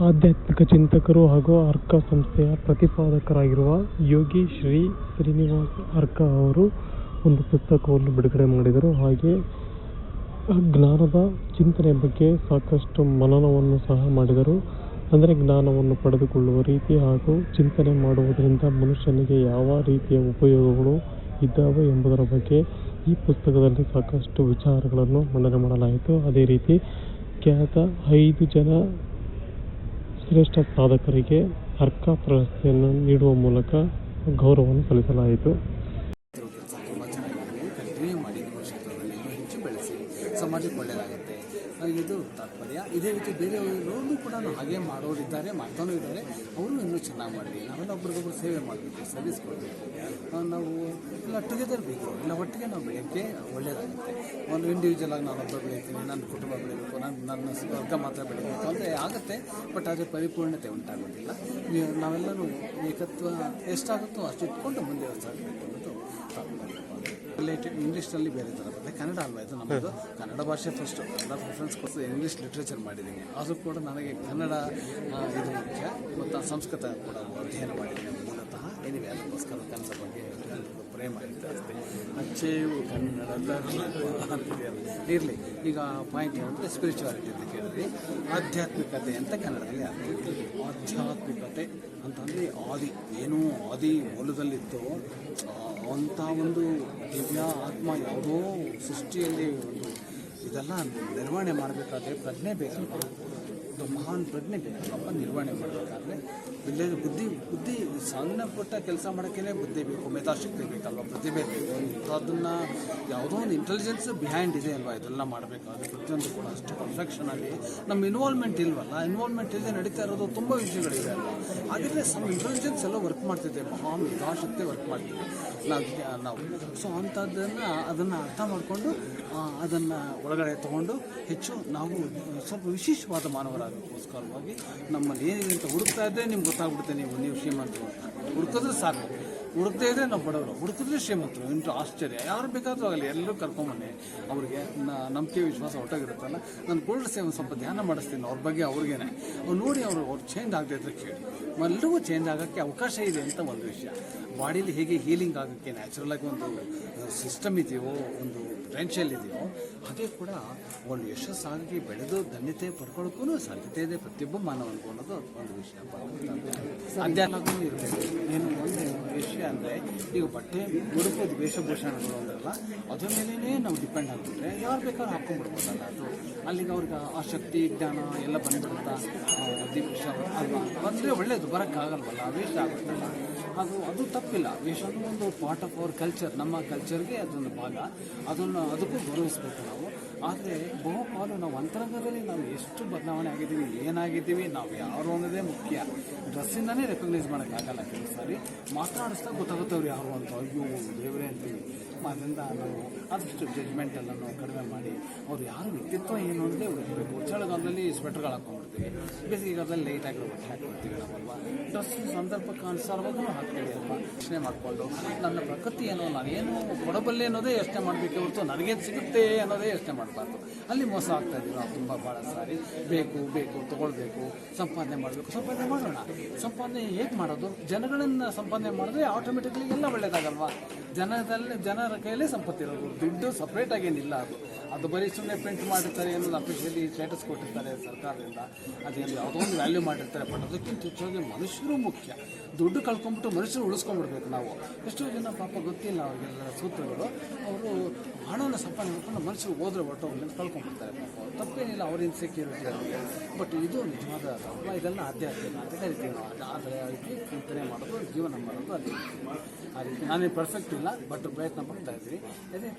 ಆಧ್ಯಾತ್ಮಿಕ ಚಿಂತಕರು ಹಾಗೂ ಅರ್ಕ ಸಂಸ್ಥೆಯ ಪ್ರತಿಪಾದಕರಾಗಿರುವ ಯೋಗಿ ಶ್ರೀ ಶ್ರೀನಿವಾಸ್ ಅರ್ಕ ಅವರು ಒಂದು ಪುಸ್ತಕವನ್ನು ಬಿಡುಗಡೆ ಮಾಡಿದರು. ಹಾಗೆ ಜ್ಞಾನದ ಚಿಂತನೆ ಬಗ್ಗೆ ಸಾಕಷ್ಟು ಮನನವನ್ನು ಸಹ ಮಾಡಿದರು. ಅಂದರೆ ಜ್ಞಾನವನ್ನು ಪಡೆದುಕೊಳ್ಳುವ ರೀತಿ ಹಾಗೂ ಚಿಂತನೆ ಮಾಡುವುದರಿಂದ ಮನುಷ್ಯನಿಗೆ ಯಾವ ರೀತಿಯ ಉಪಯೋಗಗಳು ಇದ್ದಾವೆ ಎಂಬುದರ ಬಗ್ಗೆ ಈ ಪುಸ್ತಕದಲ್ಲಿ ಸಾಕಷ್ಟು ವಿಚಾರಗಳನ್ನು ಮಂಡನೆ ಮಾಡಲಾಯಿತು. ಅದೇ ರೀತಿ ಖ್ಯಾತ ಐದು ಜನ ಶ್ರೇಷ್ಠ ಸಾಧಕರಿಗೆ ಅರ್ಕ ಪ್ರಶಸ್ತಿಯನ್ನು ನೀಡುವ ಮೂಲಕ ಗೌರವವನ್ನು ಸಲ್ಲಿಸಲಾಯಿತು. ಸಮಾಜಕ್ಕೆ ಒಳ್ಳೆಯದಾಗುತ್ತೆ ಇದು ತಾತ್ಪರ್ಯ. ಇದೇ ರೀತಿ ಬೇರೆಯವರು ಕೂಡ ಹಾಗೆ ಮಾಡೋರಿದ್ದಾರೆ, ಮಾಡ್ತಾನೂ ಇದ್ದಾರೆ. ಅವರು ಇನ್ನೂ ಚೆನ್ನಾಗಿ ಮಾಡಲಿ. ನಾವೆಲ್ಲ ಒಬ್ರಿಗೊಬ್ರು ಸೇವೆ ಮಾಡಬೇಕು ಸರ್ವಿಸ್ ಕೊಡಬೇಕು. ನಾವು ಎಲ್ಲ ಟುಗೆದರ್ ಬೇಕು. ಎಲ್ಲ ಒಟ್ಟಿಗೆ ನಾವು ಬೆಳೆಯೋಕ್ಕೆ ಒಳ್ಳೆಯದಾಗುತ್ತೆ ಒಂದು ಇಂಡಿವಿಜುವಲ್ ಆಗಿ ನಾನು ಒಬ್ಬ ಬೆಳಿತೀನಿ, ನನ್ನ ಕುಟುಂಬ ಬೆಳಿಬೇಕು, ನಾನು, ನನ್ನ ವರ್ಗ ಮಾತ್ರ ಬೆಳಿಬೇಕು ಅಂದರೆ ಆಗುತ್ತೆ. ಬಟ್ ಆದರೆ ಪರಿಪೂರ್ಣತೆ ಉಂಟಾಗೋದಿಲ್ಲ. ನೀವು- ನಾವೆಲ್ಲರೂ ಏಕತ್ವ ಎಷ್ಟಾಗುತ್ತೋ ಅಷ್ಟು ಇಟ್ಕೊಂಡು ಮುಂದೆ ಸಾಗಬೇಕು ಅನ್ನೋದು ರಿಲೇಟೆಡ್ ಇಂಗ್ಲೀಷ್ನಲ್ಲಿ ಬೇರೆ ಥರ ಬರುತ್ತೆ ಕನ್ನಡ ಅಲ್ವಾ ಇದು ನಮ್ಮದು? ಕನ್ನಡ ಭಾಷೆ ಫಸ್ಟು ಕನ್ನಡ ಪ್ರಿಫರೆನ್ಸ್ ಕೊಟ್ಟು ಇಂಗ್ಲೀಷ್ ಲಿಟ್ರೇಚರ್ ಮಾಡಿದ್ದೀನಿ ಆದರೂ ಕೂಡ ನನಗೆ ಕನ್ನಡ ಇದು ಮುಖ್ಯ. ಮತ್ತು ಸಂಸ್ಕೃತ ಕೂಡ ಅಧ್ಯಯನ ಮಾಡಿದ್ದೀನಿ ಮೂಲತಃ. ಏನಿವೆ ಅದಕ್ಕೋಸ್ಕರ ಕನ್ನಡ ಬಗ್ಗೆ ಪ್ರೇಮ ಇರುತ್ತೆ ಅಷ್ಟೇ. ಕನ್ನಡದ ಇರಲಿ. ಈಗ ಪಾಯಿಂಟ್ ಏನಂದರೆ ಸ್ಪಿರಿಚುವಾಲಿಟಿ ಅಂತ ಕೇಳಿದ್ರಿ ಆಧ್ಯಾತ್ಮಿಕತೆ ಅಂತ ಕನ್ನಡದಲ್ಲಿ ಆಧ್ಯಾತ್ಮಿಕತೆ ಅಂತಂದರೆ ಆದಿ. ಏನೂ ಆದಿ ಮೂಲದಲ್ಲಿತ್ತು ಅಂಥ ಒಂದು ದಿವ್ಯ ಆತ್ಮ ಯಾವುದೋ ಸೃಷ್ಟಿಯಲ್ಲಿ ಒಂದು ಇದೆಲ್ಲ ನಿರ್ವಹಣೆ ಮಾಡಬೇಕಾದ್ರೆ ಪ್ರಜ್ಞೆ ಬೇಕಲ್ವ ಒಂದು ಮಹಾನ್ ಪ್ರಜ್ಞೆ ಬೇಕಪ್ಪ ನಿರ್ವಹಣೆ ಮಾಡಬೇಕಾದ್ರೆ ಇಲ್ಲೇ ಬುದ್ಧಿ ಬುದ್ಧಿ, ಸಣ್ಣ ಪುಟ್ಟ ಕೆಲಸ ಮಾಡೋಕ್ಕೇ ಬುದ್ಧಿ ಬೇಕು. ಮೇಧಾಶಕ್ತಿ ಬೇಕಲ್ವ? ಪ್ರತಿಭೆ ಬೇಕು. ಇಂಥದ್ದನ್ನು ಯಾವುದೋ ಒಂದು ಇಂಟೆಲಿಜೆನ್ಸ್ ಬಿಹೈಂಡ್ ಇದೆ ಅಲ್ವಾ? ಇದೆಲ್ಲ ಮಾಡಬೇಕಾದ್ರೆ ಪ್ರತಿಯೊಂದು ಕೂಡ ಅಷ್ಟು ಪರ್ಫೆಕ್ಷನ್ ಆಗಿ ನಮ್ಮ ಇನ್ವಾಲ್ವ್ಮೆಂಟ್ ಇಲ್ವಲ್ಲ? ಇನ್ವಾಲ್ವ್ಮೆಂಟ್ ಇಲ್ಲದೆ ನಡೀತಾ ಇರೋದು ತುಂಬ ವಿಷಯಗಳಿದೆ ಅಲ್ವಾ? ಆದರೆ ಸಮ್ ಇಂಟೆಲಿಜೆನ್ಸ್ ಎಲ್ಲ ವರ್ಕ್ ಮಾಡ್ತಿದ್ದೆ ಮಹಾ ಮೇಧಾಶಕ್ತಿ ವರ್ಕ್ ಮಾಡ್ತಿದ್ದೆ ನಾವು ನಾವು. ಸೊ ಅಂಥದ್ದನ್ನು ಅದನ್ನು ಅರ್ಥ ಮಾಡಿಕೊಂಡು ಅದನ್ನು ಒಳಗಡೆ ತೊಗೊಂಡು ಹೆಚ್ಚು ನಾವು ಸ್ವಲ್ಪ ವಿಶೇಷವಾದ ಮಾನವರಾಗೋಕ್ಕೋಸ್ಕರವಾಗಿ ನಮ್ಮಲ್ಲಿ ಏನಿದೆ ಅಂತ ಹುಡುಕ್ತಾ ಇದ್ದರೆ ನಿಮ್ಗೆ ಗೊತ್ತಾಗ್ಬಿಡುತ್ತೆ ನೀವು ನೀವು ಶ್ರೀಮಂತರು ಅಂತ. ಹುಡುಕಿದ್ರೆ ಸಾಕು. ಹುಡುಕ್ತಾ ಇದ್ದರೆ ನಾವು ಬಡವರು. ಹುಡುಕಿದ್ರೆ ಶ್ರೀಮಂತರು. ಇಂಟು ಆಶ್ಚರ್ಯ. ಯಾರು ಬೇಕಾದರೂ ಆಗಲಿ, ಎಲ್ಲರೂ ಕರ್ಕೊಂಬನ್ನಿ. ಅವ್ರಿಗೆ ನಂಬಿಕೆ, ವಿಶ್ವಾಸ ಒಟ್ಟಾಗಿರುತ್ತಲ್ಲ? ನಾನು ಗೋಲ್ಡ್ ಸೇವೆ ಸ್ವಲ್ಪ ಧ್ಯಾನ ಮಾಡಿಸ್ತೀನಿ. ಅವ್ರ ಬಗ್ಗೆ ಅವ್ರಿಗೇನೆ. ಅವ್ರು ನೋಡಿ ಅವರು, ಅವ್ರು ಚೇಂಜ್ ಆಗದೆ ಇದ್ರೆ ಕೇಳಿ. ಎಲ್ಲರಿಗೂ ಚೇಂಜ್ ಆಗೋಕ್ಕೆ ಅವಕಾಶ ಇದೆ ಅಂತ ಒಂದು ವಿಷಯ. ಬಾಡಿಲಿ ಹೇಗೆ ಹೀಲಿಂಗ್ ಆಗೋಕ್ಕೆ ನ್ಯಾಚುರಲ್ ಆಗಿ ಒಂದು ಸಿಸ್ಟಮ್ ಇದೆಯೋ, ಒಂದು ಪೊಟೆನ್ಷಿಯಲ್ ಇದೆಯೋ, ಅದೇ ಕೂಡ ಒಂದು ಯಶಸ್ಸಾಗಿ ಬೆಳೆದು ಧನ್ಯತೆ ಪಡ್ಕೊಳ್ಳೋಕ್ಕೂ ಸಾಧ್ಯತೆ ಇದೆ ಪ್ರತಿಯೊಬ್ಬ ಮಾನವನಿಗೂ ಅನ್ನೋದು ಒಂದು ವಿಷಯ. ಅಧ್ಯಾತ್ಮಕ್ಕೂ ಇರುತ್ತೆ ಏನು ಒಂದು ವಿಷಯ ಅಂದರೆ ಈಗ ಬಟ್ಟೆ ಉಡುಪು ವೇಷಭೂಷಣಗಳು ಅಂದ್ರಲ್ಲ, ಅದ್ರ ಮೇಲೇ ನಾವು ಡಿಪೆಂಡ್ ಆಗಿಬಿಟ್ರೆ ಯಾರು ಬೇಕಾದ್ರೂ ಹಾಕೊಂಡ್ಬಿಡ್ಬೋದಲ್ಲ ಅದು. ಅಲ್ಲಿಗೆ ಅವ್ರಿಗೆ ಆ ಶಕ್ತಿ, ಜ್ಞಾನ ಎಲ್ಲ ಬಂದ್ಬಿಡುತ್ತಾ ದೀಪಕ್ಷ ಅಲ್ವಾ? ಬಂದರೆ ಒಳ್ಳೇದು ಬರೋಕ್ಕಾಗಲ್ವಲ್ಲ ವೇಷ ಆಗುತ್ತಲ್ಲ ಅದು ಅದು ತಪ್ಪಿಲ್ಲ. ಅದು ಒಂದು ಪಾರ್ಟ್ ಆಫ್ ಅವರ್ ಕಲ್ಚರ್ ನಮ್ಮ ಕಲ್ಚರ್ಗೆ ಅದೊಂದು ಭಾಗ. ಅದನ್ನು, ಅದಕ್ಕೂ ಗೌರವಿಸ್ಬೇಕು ನಾವು. ಆದರೆ, ಬಹುಪಾಲು ನಾವು ಅಂತರಂಗದಲ್ಲಿ ನಾವು ಎಷ್ಟು ಬದಲಾವಣೆ ಆಗಿದ್ದೀವಿ, ಏನಾಗಿದ್ದೀವಿ, ನಾವು ಯಾರು ಅನ್ನೋದೇ ಮುಖ್ಯ. ಡ್ರೆಸ್ಸಿಂದನೇ ರೆಕಗ್ನೈಸ್ ಮಾಡೋಕ್ಕಾಗಲ್ಲ ಕೆಲವು ಸಾರಿ. ಮಾತನಾಡಿಸ್ತಾ ಗೊತ್ತಾಗುತ್ತೆ ಅವ್ರು ಯಾರು ಅಂತ. ಅಯ್ಯೋ, ದೇವರೇ ಅಂತೀವಿ ಅದರಿಂದ ನಾವು ಆದಷ್ಟು ಜಡ್ಜ್ಮೆಂಟ್ ನಾವು ಕಡಿಮೆ ಮಾಡಿ ಅವ್ರು ಯಾರು ವ್ಯಕ್ತಿತ್ವ ಏನು ಅಂದರೆ ಹುಡುಕಬೇಕು ಚಳಿಗಾಲದಲ್ಲಿ ಸ್ವೆಟರ್ಗಳು ಹಾಕೊಂಡ್ಬಿಡ್ತೀವಿ ಬೇಸಿಗೆಗಾಲದಲ್ಲಿ ಆಗಿರೋ ಬಟ್ಟೆ ಹಾಕ್ಕೊಳ್ತೀವಿ ನಾವಲ್ವಾ? ಡ್ರೆಸ್ ಸಂದರ್ಭಕ್ಕೆ ಅನುಸಾರವಾಗೂ ಹಾಕ್ತೀವಿ ಅಲ್ವಾ? ಯೋಚನೆ ಮಾಡಿಕೊಂಡು ನನ್ನ ಪ್ರಕೃತಿ ಏನು, ನಾನೇನು ಕೊಡಬಲ್ಲೆ ಅನ್ನೋದೇ ಯೋಚನೆ ಮಾಡಬೇಕೆ ಹೊರತು ನನಗೇನು ಸಿಗುತ್ತೆ ಅನ್ನೋದೇ ಯೋಚನೆ ಮಾಡಬಾರ್ದು. ಅಲ್ಲಿ ಮೋಸ ಆಗ್ತಾ ಇದ್ದೀವಿ ನಾವು ತುಂಬ ಭಾಳ ಸಾರಿ. ಬೇಕು ಬೇಕು, ತೊಗೊಳ್ಬೇಕು, ಸಂಪಾದನೆ ಮಾಡಬೇಕು. ಸಂಪಾದನೆ ಮಾಡೋಣ. ಸಂಪಾದನೆ ಹೇಗೆ ಮಾಡೋದು? ಜನಗಳನ್ನು ಸಂಪಾದನೆ ಮಾಡಿದ್ರೆ ಆಟೋಮೆಟಿಕ್ಲಿ ಎಲ್ಲ ಒಳ್ಳೇದಾಗಲ್ವಾ? ಜನದಲ್ಲಿ ಜನರ ಕೈಯಲ್ಲೇ ಸಂಪತ್ತಿರೋದು ದುಡ್ಡು ಸಪ್ರೇಟ್ ಆಗೇನಿಲ್ಲ ಅದು. ಅದು ಬರೀ ಸುಮ್ಮನೆ ಪ್ರಿಂಟ್ ಮಾಡಿರ್ತಾರೆ, ಏನೋ ಅಫಿಷಿಯಲಿ ಸ್ಟೇಟಸ್ ಕೊಟ್ಟಿರ್ತಾರೆ ಸರ್ಕಾರದಿಂದ. ಅದೇನು ಯಾವುದೋ ಒಂದು ವ್ಯಾಲ್ಯೂ ಮಾಡಿರ್ತಾರೆ ಬಟ್ ಅದಕ್ಕಿಂತ ಹೆಚ್ಚಾಗಿ ಮನುಷ್ಯರು ಮುಖ್ಯ. ದುಡ್ಡು ಕಳ್ಕೊಂಬಿಟ್ಟು ಮನುಷ್ಯರು ಉಳಿಸ್ಕೊಂಡ್ಬಿಡ್ಬೇಕು ನಾವು. ಎಷ್ಟೋ ಜನ ಪಾಪ ಗೊತ್ತಿಲ್ಲ ಅವ್ರಿಗೆಲ್ಲ ಸೂತ್ರಗಳು. ಅವರು ಹಣನ ಸಂಪಾದನೆ ಮಾಡ್ಕೊಂಡು ಮನುಷ್ಯರು ಹೋದ್ರೆ ಹೊರಟೋಗ್ಲಿ ಅಂತ ಕಳ್ಕೊಂಡ್ಬಿಡ್ತಾರೆ. ತಪ್ಪೇನಿಲ್ಲ, ಅವ್ರ ಇನ್ಸೆಕ್ಯೂರಿಟಿ ಬಟ್ ಇದು ನಿಜವಾದ ತಪ್ಪ ಇದೆಲ್ಲ ಆಧ್ಯಾತ್ಮಿಕ ಅಂತ ಕರಿತೀವಿ ನಾವು ಅದು ಆದರೆ ಅದಕ್ಕೆ ಚಿಂತನೆ ಮಾಡೋದು, ಜೀವನ ಮಾಡೋದು ಅಲ್ಲಿ ಆ ರೀತಿ. ನಾನೇ ಪರ್ಫೆಕ್ಟ್ ಇಲ್ಲ ಬಟ್ ಪ್ರಯತ್ನ ಪಡ್ತಾ ಇದ್ದೀವಿ ಅದೇ